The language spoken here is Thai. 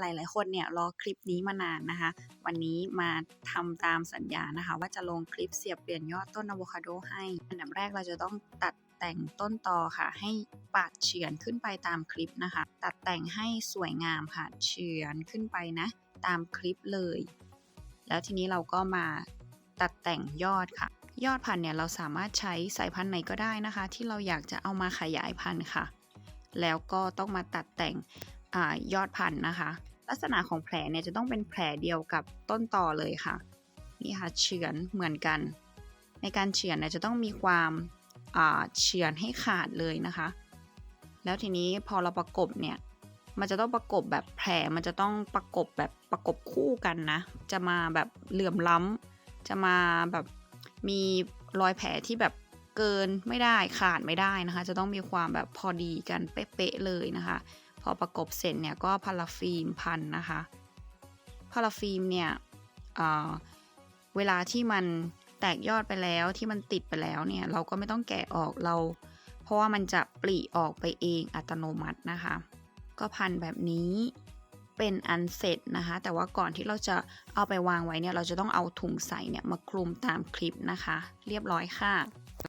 หลายๆ คนเนี่ยรอคลิปนี้มานานนะคะ วันนี้มาทำตามสัญญานะคะ ว่าจะลงคลิปเสียบเปลี่ยนยอดต้นอะโวคาโดให้อันดับแรกเราจะต้องตัดแต่งต้นตอค่ะ ให้ปาดเฉือนขึ้นไปตามคลิปนะคะ ตัดแต่งให้สวยงามค่ะเฉือนขึ้นไปนะ ตามคลิปเลย แล้วทีนี้เราก็มาตัดแต่งยอดค่ะ ยอดพันธุ์เนี่ยเราสามารถใช้สายพันธุ์ไหนก็ได้นะคะ ที่เราอยากจะเอามาขยายพันธุ์ค่ะ แล้วก็ต้องมาตัดแต่ง อยอดพันธุ์นะคะ ลักษณะของแผลเนี่ยจะต้องเป็นแผลเดียวกับต้นต่อเลยค่ะนี่ค่ะเฉือนเหมือนกัน ในการเฉือนเนี่ยจะต้องมีความเฉือนให้ขาดเลยนะคะ แล้วทีนี้พอเราประกบเนี่ยมันจะต้องประกบแบบแผลมันจะต้องประกบแบบประกบคู่กันนะ จะมาแบบเหลื่อมล้ำจะมาแบบมีรอยแผลที่แบบเกินไม่ได้ขาดไม่ได้นะคะ จะต้องมีความแบบพอดีกันเป๊ะๆเลยนะคะ พอประกบเสร็จเนี่ยก็พาราฟิล์มพันนะคะพาราฟิล์มเนี่ยเเวลาที่มันแตกยอดไปแล้วที่มันติดไปแล้วเนี่ยเราก็ไม่ต้องแกะออกเรา เพราะว่ามันจะปลีออกไปเองอัตโนมัตินะคะ ก็พันแบบนี้เป็นอันเสร็จนะคะ แต่ว่าก่อนที่เราจะเอาไปวางไว้เนี่ยเราจะต้องเอาถุงใส่เนี่ยมาคลุมตามคลิปนะคะ เรียบร้อยค่ะ